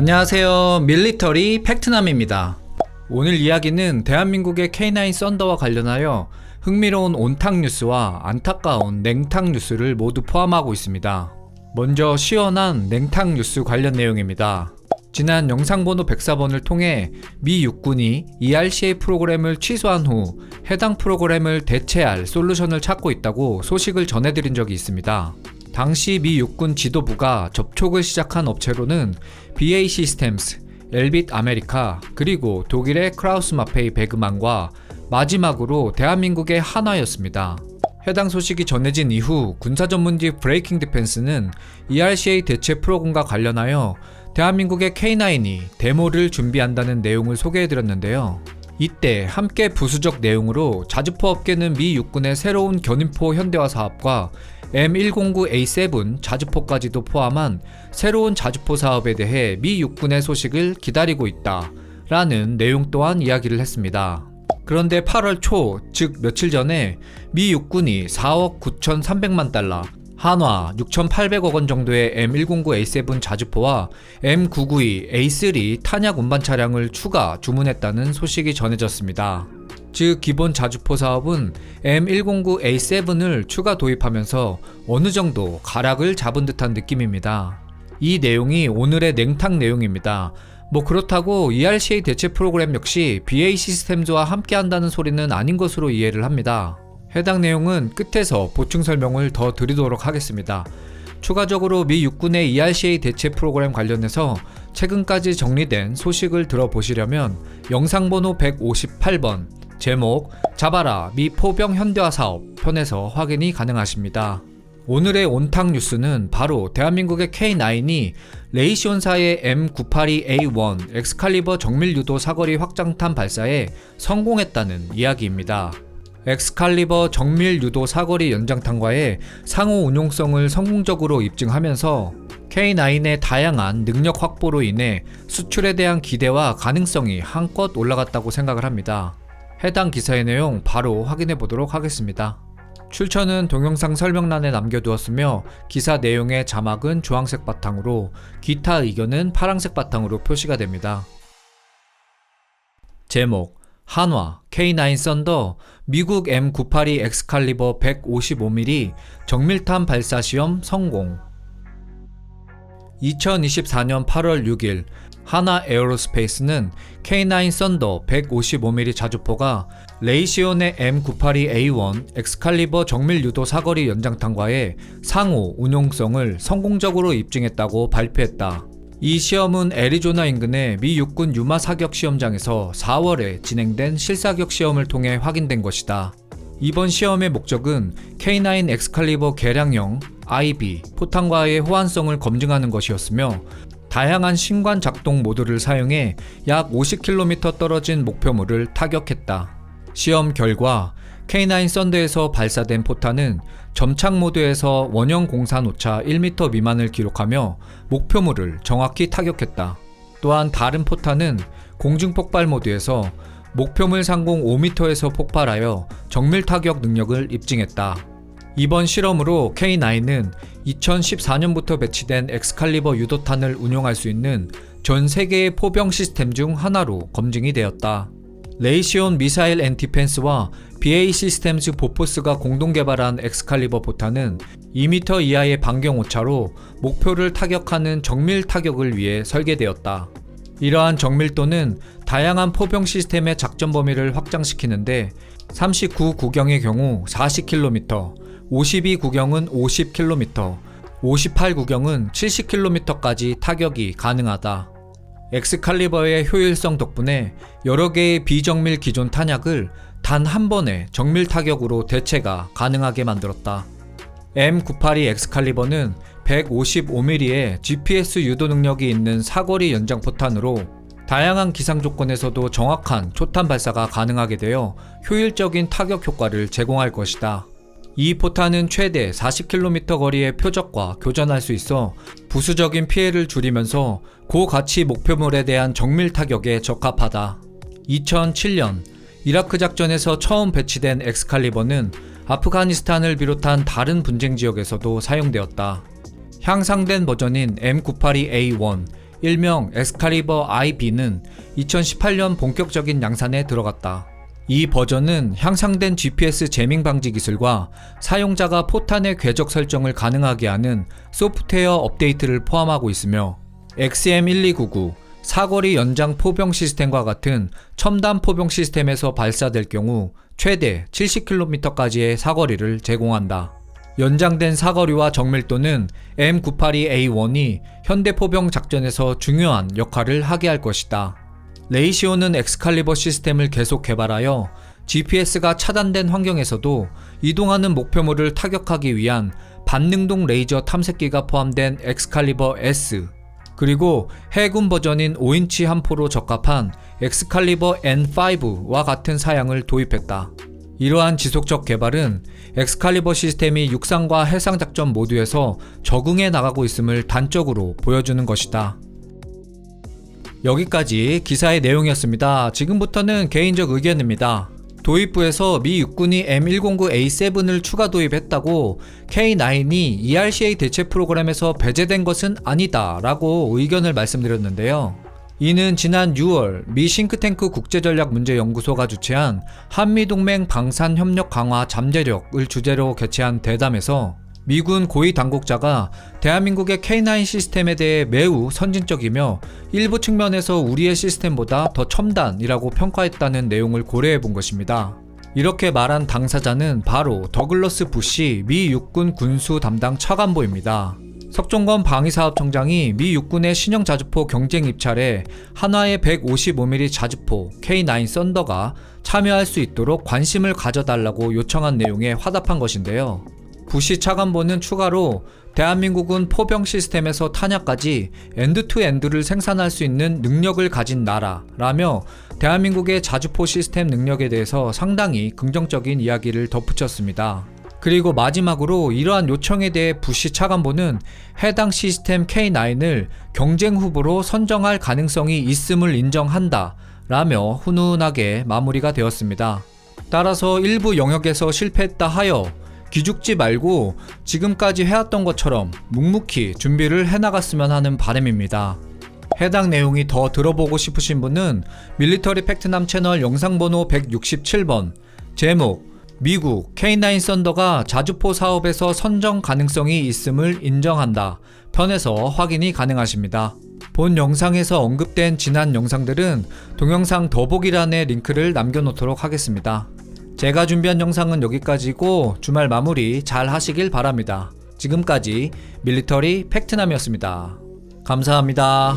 안녕하세요. 밀리터리 팩트남입니다. 오늘 이야기는 대한민국의 K9 썬더와 관련하여 흥미로운 온탕 뉴스와 안타까운 냉탕 뉴스를 모두 포함하고 있습니다. 먼저 시원한 냉탕 뉴스 관련 내용입니다. 지난 영상번호 104번을 통해 미 육군이 ERCA 프로그램을 취소한 후 해당 프로그램을 대체할 솔루션을 찾고 있다고 소식을 전해드린 적이 있습니다. 당시 미 육군 지도부가 접촉을 시작한 업체로는 BA 시스템스, 엘빗 아메리카, 그리고 독일의 크라우스 마페이 베그만과 마지막으로 대한민국의 한화였습니다. 해당 소식이 전해진 이후 군사 전문지 브레이킹 디펜스는 ERCA 대체 프로그램과 관련하여 대한민국의 K9이 데모를 준비한다는 내용을 소개해드렸는데요. 이때 함께 부수적 내용으로 자주포 업계는 미 육군의 새로운 견인포 현대화 사업과 M109A7 자주포까지도 포함한 새로운 자주포 사업에 대해 미 육군의 소식을 기다리고 있다. 라는 내용 또한 이야기를 했습니다. 그런데 8월 초, 즉 며칠 전에 미 육군이 4억 9,300만 달러, 한화 6,800억 원 정도의 M109A7 자주포와 M992A3 탄약 운반 차량을 추가 주문했다는 소식이 전해졌습니다. 즉 기본 자주포 사업은 M109A7을 추가 도입하면서 어느 정도 가락을 잡은 듯한 느낌입니다. 이 내용이 오늘의 냉탕 내용입니다. 뭐 그렇다고 ERCA 대체 프로그램 역시 BA 시스템즈와 함께 한다는 소리는 아닌 것으로 이해를 합니다. 해당 내용은 끝에서 보충 설명을 더 드리도록 하겠습니다. 추가적으로 미 육군의 ERCA 대체 프로그램 관련해서 최근까지 정리된 소식을 들어보시려면 영상번호 158번 제목 잡아라 미 포병 현대화 사업 편에서 확인이 가능하십니다. 오늘의 온탕 뉴스는 바로 대한민국의 K9이 레이시온사의 M982A1 엑스칼리버 정밀 유도 사거리 확장탄 발사에 성공했다는 이야기입니다. 엑스칼리버 정밀 유도 사거리 연장탄과의 상호 운용성을 성공적으로 입증하면서 K9의 다양한 능력 확보로 인해 수출에 대한 기대와 가능성이 한껏 올라갔다고 생각을 합니다. 해당 기사의 내용 바로 확인해 보도록 하겠습니다. 출처는 동영상 설명란에 남겨두었으며 기사 내용의 자막은 주황색 바탕으로 기타 의견은 파란색 바탕으로 표시가 됩니다. 제목 한화 K9 썬더 미국 M982 엑스칼리버 155mm 정밀탄 발사 시험 성공 2024년 8월 6일 하나 에어로스페이스는 K9 썬더 155mm 자주포가 레이시온의 M982A1 엑스칼리버 정밀 유도 사거리 연장탄과의 상호 운용성을 성공적으로 입증했다고 발표했다. 이 시험은 애리조나 인근의 미 육군 유마 사격 시험장에서 4월에 진행된 실사격 시험을 통해 확인된 것이다. 이번 시험의 목적은 K9 엑스칼리버 개량형 IB 포탄과의 호환성을 검증하는 것이었으며 다양한 신관 작동 모드를 사용해 약 50km 떨어진 목표물을 타격했다. 시험 결과 K9 썬드에서 발사된 포탄은 점착 모드에서 원형 공산 오차 1m 미만을 기록하며 목표물을 정확히 타격했다. 또한 다른 포탄은 공중 폭발 모드에서 목표물 상공 5m에서 폭발하여 정밀 타격 능력을 입증했다. 이번 실험으로 K9은 2014년부터 배치된 엑스칼리버 유도탄을 운용할 수 있는 전 세계의 포병 시스템 중 하나로 검증이 되었다. 레이시온 미사일 앤 디펜스와 BA 시스템즈 보포스가 공동 개발한 엑스칼리버 포탄은 2m 이하의 반경 오차로 목표를 타격하는 정밀 타격을 위해 설계되었다. 이러한 정밀도는 다양한 포병 시스템의 작전 범위를 확장시키는데 39 구경의 경우 40km, 52 구경은 50km, 58 구경은 70km까지 타격이 가능하다. 엑스칼리버의 효율성 덕분에 여러 개의 비정밀 기존 탄약을 단 한 번의 정밀 타격으로 대체가 가능하게 만들었다. M982 엑스칼리버는 155mm의 GPS 유도 능력이 있는 사거리 연장 포탄으로 다양한 기상 조건에서도 정확한 초탄 발사가 가능하게 되어 효율적인 타격 효과를 제공할 것이다. 이 포탄은 최대 40km 거리의 표적과 교전할 수 있어 부수적인 피해를 줄이면서 고가치 목표물에 대한 정밀 타격에 적합하다. 2007년 이라크 작전에서 처음 배치된 엑스칼리버는 아프가니스탄을 비롯한 다른 분쟁 지역에서도 사용되었다. 향상된 버전인 M982A1 일명 엑스칼리버 IB는 2018년 본격적인 양산에 들어갔다. 이 버전은 향상된 GPS 재밍 방지 기술과 사용자가 포탄의 궤적 설정을 가능하게 하는 소프트웨어 업데이트를 포함하고 있으며 XM1299 사거리 연장 포병 시스템과 같은 첨단 포병 시스템에서 발사될 경우 최대 70km까지의 사거리를 제공한다. 연장된 사거리와 정밀도는 M982A1이 현대 포병 작전에서 중요한 역할을 하게 할 것이다. 레이시오는 엑스칼리버 시스템을 계속 개발하여 GPS가 차단된 환경에서도 이동하는 목표물을 타격하기 위한 반능동 레이저 탐색기가 포함된 엑스칼리버 S 그리고 해군 버전인 5인치 함포로 적합한 엑스칼리버 N5와 같은 사양을 도입했다. 이러한 지속적 개발은 엑스칼리버 시스템이 육상과 해상 작전 모두에서 적응해 나가고 있음을 단적으로 보여주는 것이다. 여기까지 기사의 내용이었습니다. 지금부터는 개인적 의견입니다. 도입부에서 미 육군이 M109A7을 추가 도입했다고 K9이 ERCA 대체 프로그램에서 배제된 것은 아니다 라고 의견을 말씀드렸는데요. 이는 지난 6월 미 싱크탱크 국제전략문제연구소가 주최한 한미동맹 방산협력 강화 잠재력을 주제로 개최한 대담에서 미군 고위 당국자가 대한민국의 K9 시스템에 대해 매우 선진적이며 일부 측면에서 우리의 시스템보다 더 첨단이라고 평가했다는 내용을 고려해 본 것입니다. 이렇게 말한 당사자는 바로 더글러스 부시 미 육군 군수 담당 차관보입니다. 석종건 방위사업청장이 미 육군의 신형 자주포 경쟁 입찰에 한화의 155mm 자주포 K9 썬더가 참여할 수 있도록 관심을 가져달라고 요청한 내용에 화답한 것인데요. 부시 차관보는 추가로 대한민국은 포병 시스템에서 탄약까지 엔드투엔드를 생산할 수 있는 능력을 가진 나라라며 대한민국의 자주포 시스템 능력에 대해서 상당히 긍정적인 이야기를 덧붙였습니다. 그리고 마지막으로 이러한 요청에 대해 부시 차관보는 해당 시스템 K9을 경쟁 후보로 선정할 가능성이 있음을 인정한다 라며 훈훈하게 마무리가 되었습니다. 따라서 일부 영역에서 실패했다 하여 기죽지 말고 지금까지 해왔던 것처럼 묵묵히 준비를 해나갔으면 하는 바람입니다. 해당 내용이 더 들어보고 싶으신 분은 밀리터리 팩트남 채널 영상 번호 167번 제목 미국 K9 썬더가 자주포 사업에서 선정 가능성이 있음을 인정한다 편에서 확인이 가능하십니다. 본 영상에서 언급된 지난 영상들은 동영상 더보기란에 링크를 남겨놓도록 하겠습니다. 제가 준비한 영상은 여기까지고 주말 마무리 잘 하시길 바랍니다. 지금까지 밀리터리 팩트남이었습니다. 감사합니다.